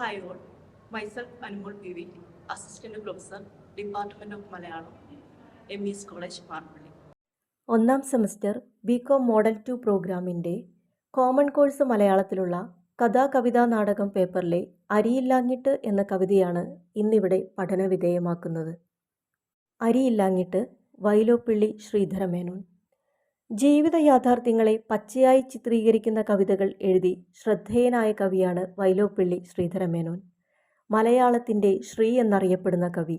Hi Anumol P V assistant professor department of Malayalam M S college Parppalli ഒന്നാം semester B com model two പ്രോഗ്രാമിന്റെ common course മലയാളത്തിലുള്ള കഥാ കവിതാ നാടകം പേപ്പറിലെ അരിയില്ലാഞ്ഞിട്ട് എന്ന കവിതയാണ് ഇന്നിവിടെ പഠനവിധേയമാക്കുന്നത്. അരിയില്ലാഞ്ഞിട്ട് വൈലോപ്പിള്ളി ശ്രീധരമേനോൻ. ജീവിത യാഥാർത്ഥ്യങ്ങളെ പച്ചയായി ചിത്രീകരിക്കുന്ന കവിതകൾ എഴുതി ശ്രദ്ധേയനായ കവിയാണ് വൈലോപ്പിള്ളി ശ്രീധരമേനോൻ മലയാളത്തിന്റെ ശ്രീ എന്നറിയപ്പെടുന്ന കവി.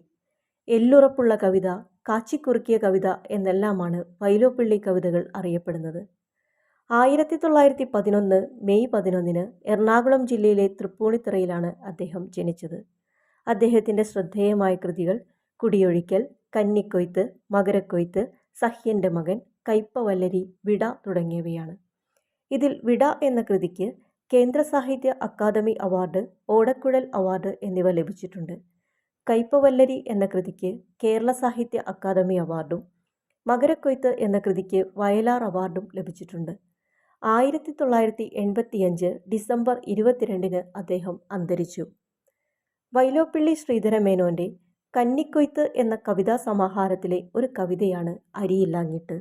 എല്ലുറപ്പുള്ള കവിത കാച്ചിക്കുറുക്കിയ കവിത എന്നെല്ലാമാണ് വൈലോപ്പിള്ളി കവിതകൾ അറിയപ്പെടുന്നത്. ആയിരത്തി തൊള്ളായിരത്തി പതിനൊന്ന് മെയ് പതിനൊന്നിന് എറണാകുളം ജില്ലയിലെ തൃപ്പൂണിത്തറയിലാണ് അദ്ദേഹം ജനിച്ചത്. അദ്ദേഹത്തിന്റെ ശ്രദ്ധേയമായ കൃതികൾ കുടിയൊഴിക്കൽ കന്നിക്കൊയ്ത്ത് മകരക്കൊയ്ത്ത് സഹ്യന്റെ മകൻ കയ്പവല്ലരി വിട തുടങ്ങിയവയാണ്. ഇതിൽ വിട എന്ന കൃതിക്ക് കേന്ദ്ര സാഹിത്യ അക്കാദമി അവാർഡ് ഓടക്കുഴൽ അവാർഡ് എന്നിവ ലഭിച്ചിട്ടുണ്ട്. കയ്പവല്ലരി എന്ന കൃതിക്ക് കേരള സാഹിത്യ അക്കാദമി അവാർഡും മകരക്കൊയ്ത്ത് എന്ന കൃതിക്ക് വയലാർ അവാർഡും ലഭിച്ചിട്ടുണ്ട്. ആയിരത്തി തൊള്ളായിരത്തി എൺപത്തിയഞ്ച് ഡിസംബർ ഇരുപത്തിരണ്ടിന് അദ്ദേഹം അന്തരിച്ചു. വൈലോപ്പിള്ളി ശ്രീധരമേനോന്റെ കന്നിക്കൊയ്ത്ത് എന്ന കവിതാ സമാഹാരത്തിലെ ഒരു കവിതയാണ് അരിയില്ലാഞ്ഞിട്ട്.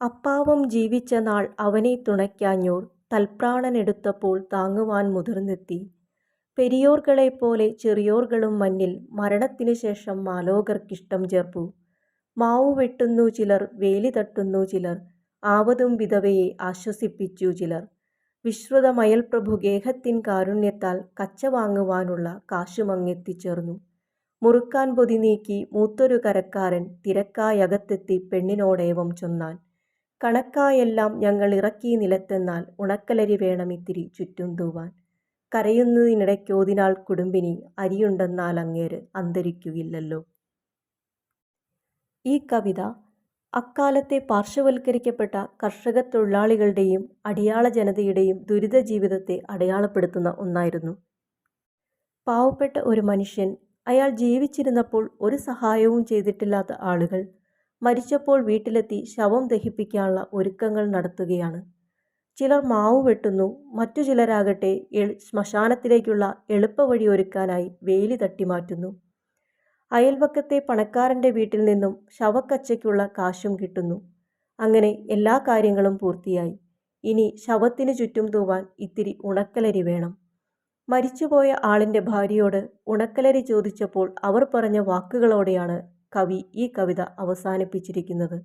അപ്പാവം ജീവിച്ച നാൾ അവനെ തുണയ്ക്കാഞ്ഞോർ തൽപ്രാണനെടുത്തപ്പോൾ താങ്ങുവാൻ മുതിർന്നെത്തി. പെരിയോർകളെപ്പോലെ ചെറിയോർകളും മഞ്ഞിൽ മരണത്തിനു ശേഷം മാലോകർക്കിഷ്ടം ചേർപ്പു. മാവു വെട്ടുന്നു ചിലർ വേലി തട്ടുന്നു ചിലർ ആവതും വിധവയെ ആശ്വസിപ്പിച്ചു ചിലർ. വിശ്രുതമയൽപ്രഭു ഗേഹത്തിൻ കാരുണ്യത്താൽ കച്ച വാങ്ങുവാനുള്ള കാശുമങ്ങെത്തിച്ചേർന്നു. മുറുക്കാൻ പൊതി നീക്കി മൂത്തൊരു കരക്കാരൻ തിരക്കായകത്തെത്തി പെണ്ണിനോടേവം ചൊന്നാൻ. കണക്കായെല്ലാം ഞങ്ങൾ ഇറക്കി നിലത്തെന്നാൽ ഉണക്കലരി വേണം ഇത്തിരി ചുറ്റും തൂവാൻ. കരയുന്നതിനിടയ്ക്കോതിനാൾ കുടുംബിനി അരിയുണ്ടെന്നാൽ അങ്ങേര് അന്തരിക്കുകയില്ലല്ലോ. ഈ കവിത അക്കാലത്തെ പാർശ്വവൽക്കരിക്കപ്പെട്ട കർഷക തൊഴിലാളികളുടെയും അടിയാള ജനതയുടെയും ദുരിത ജീവിതത്തെ അടയാളപ്പെടുത്തുന്ന ഒന്നായിരുന്നു. പാവപ്പെട്ട ഒരു മനുഷ്യൻ അയാൾ ജീവിച്ചിരുന്നപ്പോൾ ഒരു സഹായവും ചെയ്തിട്ടില്ലാത്ത ആളുകൾ മരിച്ചപ്പോൾ വീട്ടിലെത്തി ശവം ദഹിപ്പിക്കാനുള്ള ഒരുക്കങ്ങൾ നടത്തുകയാണ്. ചിലർ മാവ് വെട്ടുന്നു മറ്റു ചിലരാകട്ടെ ശ്മശാനത്തിലേക്കുള്ള എളുപ്പവഴി ഒരുക്കാനായി വേലി തട്ടിമാറ്റുന്നു അയൽവക്കത്തെ പണക്കാരന്റെ വീട്ടിൽ നിന്നും ശവക്കച്ചയ്ക്കുള്ള കാശും കിട്ടുന്നു. അങ്ങനെ എല്ലാ കാര്യങ്ങളും പൂർത്തിയായി. ഇനി ശവത്തിന് ചുറ്റും തൂവാൻ ഇത്തിരി ഉണക്കലരി വേണം. മരിച്ചുപോയ ആളിന്റെ ഭാര്യയോട് ഉണക്കലരി ചോദിച്ചപ്പോൾ അവർ പറഞ്ഞ വാക്കുകളോടെയാണ് കവി ഈ കവിത അവസാനിപ്പിച്ചിരിക്കുന്നത്.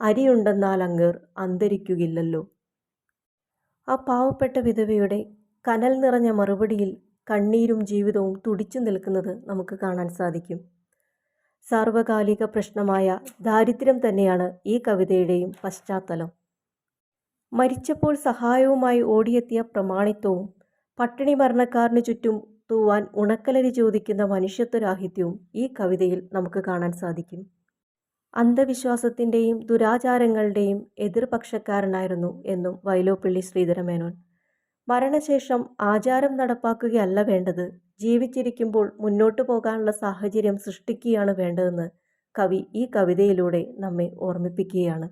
അരിയുണ്ടെന്നാൽ അങ്ങേർ അന്തരിക്കുകയില്ലല്ലോ. ആ പാവപ്പെട്ട വിധവയുടെ കനൽ നിറഞ്ഞ മറുപടിയിൽ കണ്ണീരും ജീവിതവും തുടിച്ചു നിൽക്കുന്നത് നമുക്ക് കാണാൻ സാധിക്കും. സാർവകാലിക പ്രശ്നമായ ദാരിദ്ര്യം തന്നെയാണ് ഈ കവിതയുടെയും പശ്ചാത്തലം. മരിച്ചപ്പോൾ സഹായവുമായി ഓടിയെത്തിയ പ്രമാണിത്വവും പട്ടിണി മരണക്കാരന് ചുറ്റും തൂവാൻ ഉണക്കലരി ചോദിക്കുന്ന മനുഷ്യത്വരാഹിത്യവും ഈ കവിതയിൽ നമുക്ക് കാണാൻ സാധിക്കും. അന്ധവിശ്വാസത്തിന്റെയും ദുരാചാരങ്ങളുടെയും എതിർപക്ഷക്കാരനായിരുന്നു എന്നും വൈലോപ്പിള്ളി ശ്രീധരമേനോൻ. മരണശേഷം ആചാരം നടപ്പാക്കുകയല്ല വേണ്ടത് ജീവിച്ചിരിക്കുമ്പോൾ മുന്നോട്ടു പോകാനുള്ള സാഹചര്യം സൃഷ്ടിക്കുകയാണ് വേണ്ടതെന്ന് കവി ഈ കവിതയിലൂടെ നമ്മെ ഓർമ്മിപ്പിക്കുകയാണ്.